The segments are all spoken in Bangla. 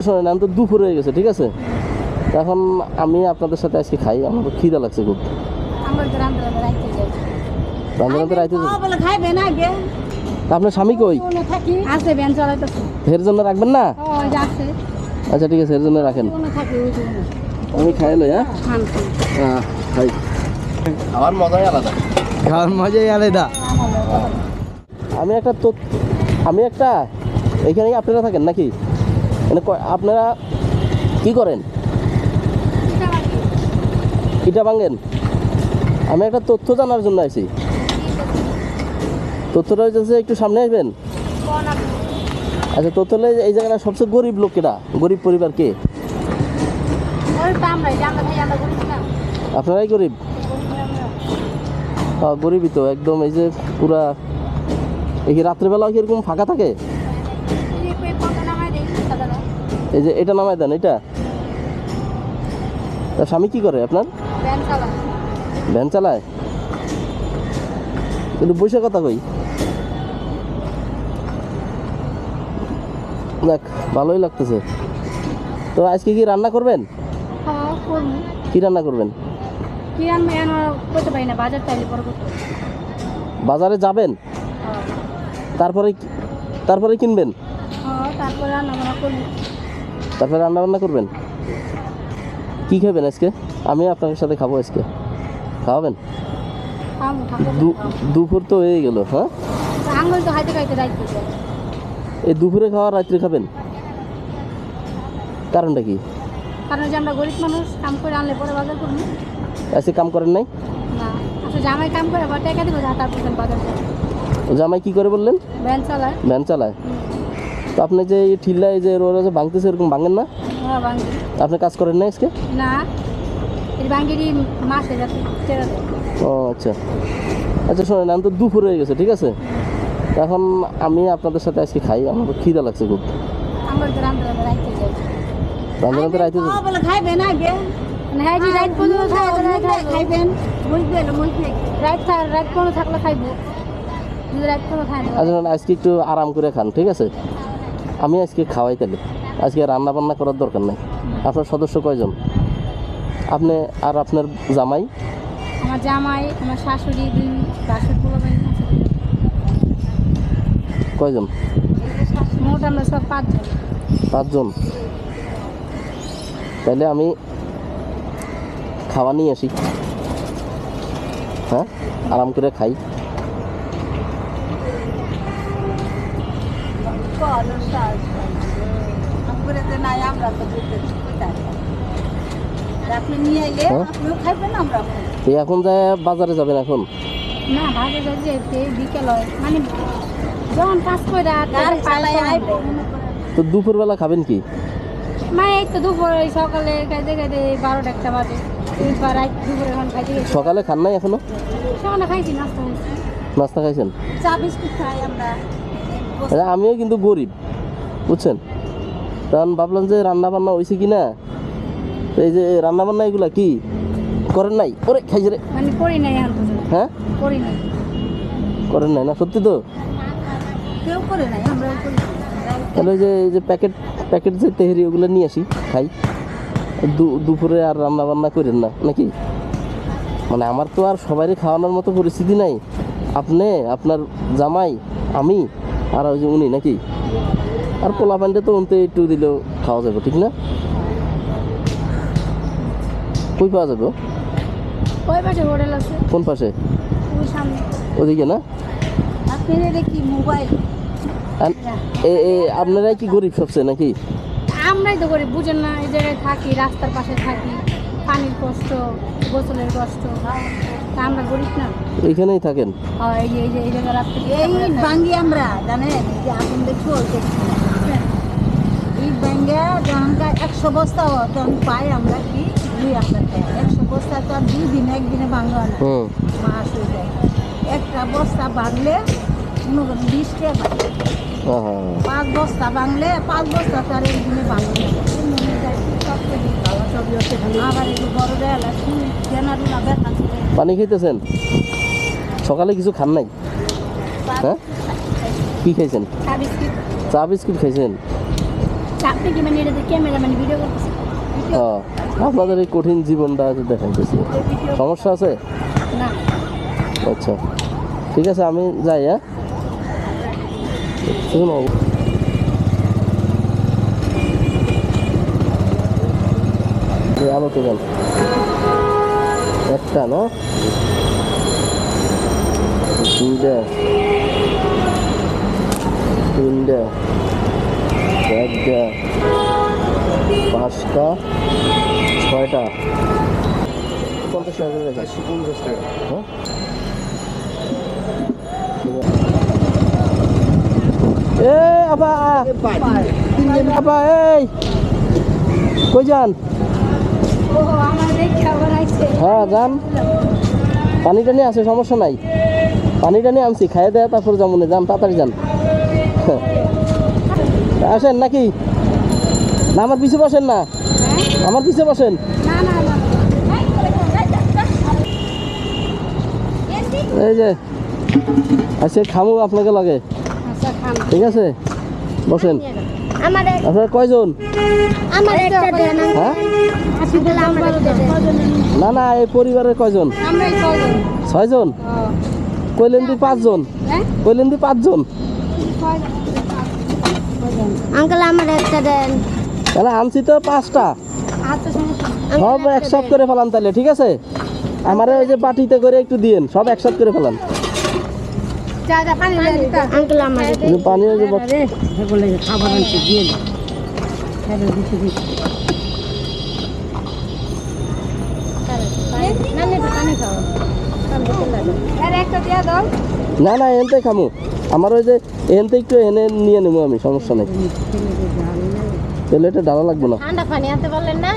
শোনেন আমি তো দুপুর হয়ে গেছে ঠিক আছে? এখন আমি আপনাদের সাথে আজকে খাই আমার তো খিদা লাগছে খুব। রাইতে তা আপনার স্বামী কই? এর জন্য রাখবেন না? আচ্ছা ঠিক আছে এর জন্য রাখেন। আমি খাই লই হ্যাঁ? হ্যাঁ, খাই। আমার মজাই আলাদা। খাওয়ার মজাই আলাদা। আমি একটা তো আমি একটা এখানেই আপনারা থাকেন নাকি? মানে আপনারা কি করেন? ইটা ভাঙেন? আমি একটা তথ্য জানার জন্য আইছি। তথ্যটা হচ্ছে একটু সামনে আসবেন আচ্ছা তথ্য এই জায়গাটা সবচেয়ে গরিব লোক গরিব পরিবার কে? আপনারাই গরিব? গরিবই তো, একদম এই যে পুরা এই কি রাত্রেবেলা কি এরকম ফাঁকা থাকে? এই যে এটা নামায় দেন এটা? তা স্বামী কি করে আপনার? ভ্যান চালায়। কিন্তু বসে কথা কই? দেখ ভালোই লাগতেছে। তো আজকে কি রান্না করবেন? হ্যাঁ কি রান্না করবেন? বাজার যাবেন? হ্যাঁ। তারপরে তারপরে কিনবেন? হ্যাঁ তারপরে রান্না বান্না করব। তারপরে রান্না বান্না করবেন? কি খাবেন আজকে? আমি আপনার সাথে খাব আজকে। খাওয়াবেন? দুপুর তো হয়ে গেল হ্যাঁ? খাইতে খাইতে রাখতে এই দুপুরে খাওয়া রাত্রে খাবেন? কারণটা কি? কারণ যে আমরা গরিব মানুষ কাম করে আনলে পরে বাজার করব আজকে কাম করেন নাই? না আচ্ছা জামাই কাম করে আবার টাকা দিব যা তারপর বাজার ও জামাই কি করে বললেন? ভ্যান চালায়। ভ্যান চালায়। তো আপনি যে এই ঠিল্লা এই যে রোড আছে ভাঙতেছে এরকম ভাঙেন না? হ্যাঁ আপনি কাজ করেন না আজকে? না ও আচ্ছা। আচ্ছা শোনেন আমি তো দুপুর হয়ে গেছে ঠিক আছে? এখন আমি আপনাদের সাথে আজকে খাই আমার খিদা লাগছে খুব। রাইতে খাইবেন? আগে। পর্যন্ত থাকলে খাইবো। আচ্ছা আজকে একটু আরাম করে খান ঠিক আছে? আমি আজকে খাওয়াই তাহলে। আজকে রান্না বান্না করার দরকার নাই। আপনার সদস্য কয়জন? আপনি আর আপনার জামাই? আমার জামাই আমার শাশুড়ি দুই বাসুর পোলাবেন কয়জন? মোট আমরা সব পাঁচজন। পাঁচজন? তাহলে আমি খাওয়া নিয়ে আসি। হ্যাঁ? আরাম করে খাই। আপনি নিয়ে এলে? আপনিও খাইবেন আমরা এখন যায় বাজারে যাবেন এখন? না যেতে বিকেল হয়। মানে যখন কাজ করে তো দুপুরবেলা খাবেন কি? এই তো দুপুর সকালে খাইতে বারোটা একটা বাজে। সকালে খান নাই এখনও? সকালে খাইছি নাস্তা নাস্তা খাইছেন? চা বিস্কুট খাই আমরা। আমিও কিন্তু গরিব বুঝছেন? তখন ভাবলাম যে রান্না বান্না হয়েছে কি না এই যে রান্না বান্না এগুলা কি? করেন নাই? ওরে খাইছে রে। মানে হ্যাঁ? করেন নাই না? সত্যি তো? তাহলে ওই যে এই যে প্যাকেট প্যাকেট যে তেহরি ওগুলো নিয়ে আসি খাই। দুপুরে আর রান্না বান্না করেন না নাকি? মানে আমার তো আর সবারই খাওয়ানোর মতো পরিস্থিতি নাই। আপনি আপনার জামাই আমি আর ওই যে উনি নাকি? আর পোলা প্যান্টে তো উনতে একটু দিলেও খাওয়া যাবে ঠিক না? কই পাওয়া যাবে? ওই পাশে হোটেল আছে। কোন পাশে? ওই সামনে। ওদিকে না? আপনি দেখি মোবাইল? এ- এ আপনারাই কি গরিব সবচেয়ে নাকি? আমরাই তো করি বুঝেন না এই জায়গায় থাকি রাস্তার পাশে থাকি পানির কষ্ট গোসলের কষ্ট। তা আমরা গরিব না। এইখানেই থাকেন? আর এই যে এই যে এই জায়গায় রাস্তা এই ভাঙ্গি আমরা জানেন? যে আপন দেখছ এই ব্যাঙ্গে যখনকার একশো বস্তা তখন পাই আমরা কি? দুই হাজার একশো বস্তা তো আর দুই দিনে একদিনে ভাঙা না। মাস হয়ে যায়। একটা বস্তা বাঁধলে মনে করেন বিশ টাকা পাই। হ্যাঁ হ্যাঁ পাঁচ বস্তা বাংলে পাঁচ বস্তা তো আর একদিনে ভাঙে না। পানি খাইতেছেন? সকালে কিছু খান নাই? হ্যাঁ? কি খাইছেন? চা বিস্কিট। খাইছেন? কি মানে আপনাদের এই কঠিন জীবনটা দেখাইতেছি। সমস্যা আছে? আচ্ছা। ঠিক আছে আমি যাই হ্যাঁ? এই আলোতে গেল একটা না? দুইটা তিনটা চারটা পাঁচটা ছয়টা। পঞ্চাশ টাকা করে রেখে। পঞ্চাশ টাকা। হ্যাঁ? এ আপা আপা এই কই যান? হ্যাঁ যান পানি টানি আছে সমস্যা নাই। পানি টানি আনছি খাইয়ে দেয় তারপর যাব না যান তাড়াতাড়ি যান। আসেন নাকি? না আমার পিছে বসেন না। আমার পিছে বসেন। এই যে আজকে খামু আপনাকে লাগে। আচ্ছা ঠিক আছে? বসেন। আপনার কয়জন? হ্যাঁ? না না এই পরিবারের কয়জন? ছয়জন? কইলেন দি পাঁচজন? হ্যাঁ কইলেন দি পাঁচজন? আঙ্কেল আমার একটা দেন। তাহলে আনছি তো পাঁচটা। সব একসাথ করে ফেলান তাহলে ঠিক আছে? আমারে ওই যে বাটিতে করে একটু দিয়েন সব একসাথ করে ফেলান। পানি দিতা। আঙ্কেল আমার পানি ওই যে বট- সেগুলো খাবার আনতে দিয়ে না না পানি খাও আরে একটা দিয়া দাও। না না এনতে খামু। আমার ওই যে এনতে একটু এনে নিয়ে নেব আমি সমস্যা নেই। তাহলে এটা ডালা লাগবে না। ঠান্ডা পানি আনতে পারলেন না?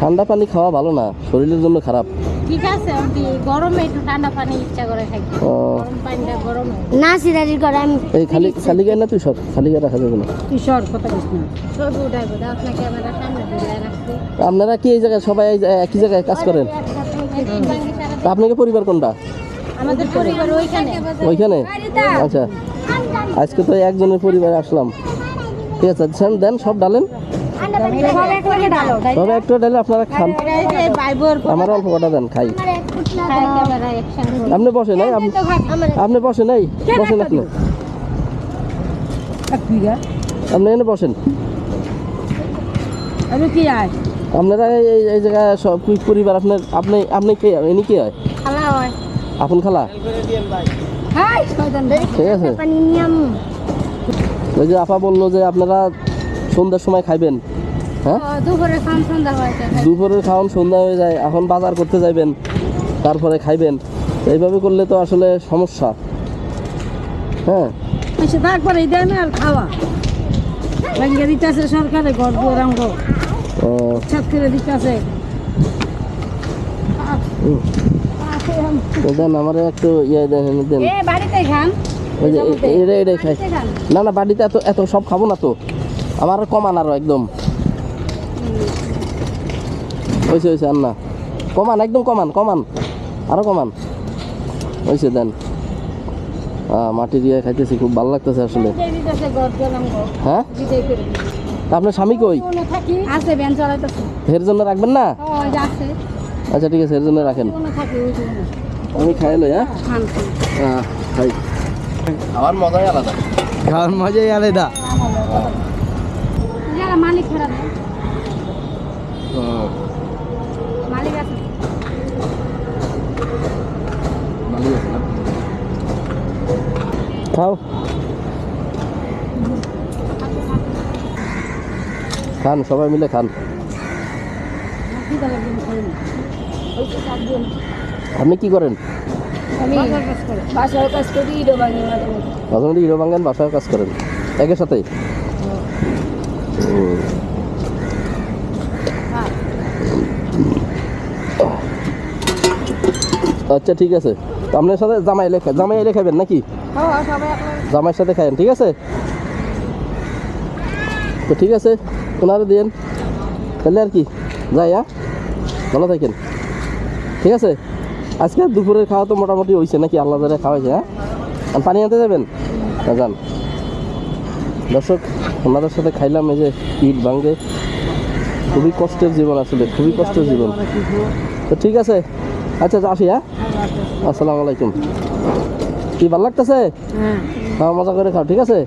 ঠান্ডা পানি খাওয়া ভালো না শরীরের জন্য খারাপ। ঠিক আছে আমি গরমে একটু ঠান্ডা পানি ইচ্ছা করে খাই গরম পানিটা গরম। না সিরাজি করে আমি এই খালি খালি গায়ে না তুই সব খালি গায়ে রাখা যাবে না। তুই সর কথা বলিস না। ছবি উঠাইবো দাও আপনার ক্যামেরা সামনে ধরে রাখছি। আপনারা কি এই জায়গায় সবাই এই জায়গায়- একই জায়গায় কাজ করেন? আপনাকে পরিবার কোনটা? আমাদের পরিবার ওইখানে। ওইখানে? আচ্ছা। আজকে তো একজনের পরিবারে আসলাম। ঠিক আছে দেন, দেন সব ডালেন। সব একটু ডালে আপনারা খান। আমার অল্প কটা দেন খাই। আপনি বসে নাই আপনি আপনি বসে নাই বসেন আপনি। আপনি এনে বসেন। আমি কি আয়? আপনারা এই এই- জায়গায় সব কি পরিবার আপনার আপনি আপনি কে? ইনি কে হয়? খালা হয়। আপন খালা? ঠিক আছে। ওই যে আপা বলল যে আপনারা সন্ধ্যার সময় খাইবেন। হ্যাঁ? দুপুরে খান সন্ধ্যা হয় দুপুরের খাওয়ান সন্ধ্যা হয়ে যায় এখন বাজার করতে যাবেন তারপরে খাইবেন। এইভাবে করলে তো আসলে সমস্যা। হ্যাঁ? এই দেয় না আর খাওয়া। সরকারে ঘর দুয়ার দেন আমার একটু ইয়ে দেন দেন। এটা এটাই খাই। না না বাড়িতে এত এত সব খাব না তো। আমার কমান আরও একদম। হয়েছে হয়েছে আর না কমান একদম কমান কমান। আরও কমান। হয়েছে দেন। মাটির ইয়ে খাইতেছি খুব ভালো লাগতেছে আসলে। হ্যাঁ? আপনার স্বামী কই? আছে ভ্যান চালাইতেছে। এর জন্য রাখবেন না? আচ্ছা ঠিক আছে এর জন্য রাখেন। আমি খাই লই হ্যাঁ? আহ, খাই। আমার মজাই আলাদা। খাওয়ার মজাই আলাদা। মালিক মালিক আছে? খাও। খান সবাই মিলে খান। আপনি কি করেন? কাজ করি হিরো বাঙ্গান বাসায় কাজ করেন একের সাথে? আচ্ছা ঠিক আছে। আপনার সাথে জামাই এলে জামাই এলে খাবেন নাকি? হ্যাঁ জামাইয়ের সাথে খায়েন ঠিক আছে? তো ঠিক আছে। ওনারে দিয়েন। তাহলে আর কি যাই হ্যাঁ? ভালো থাকেন। ঠিক আছে? আজকে দুপুরের খাওয়া তো মোটামুটি হয়েছে নাকি? আল্লাহ ধরে খাওয়াইছে হ্যাঁ? পানি আনতে যাবেন? না যান। দর্শক ওনাদের সাথে খাইলাম এই যে ইট ভাঙ্গে। খুবই কষ্টের জীবন আসলে খুবই কষ্টের জীবন। তো ঠিক আছে আচ্ছা আচ্ছা, আসি হ্যাঁ? আসসালামু আলাইকুম। কি ভালো লাগতেছে? হ্যাঁ মজা করে খাও ঠিক আছে?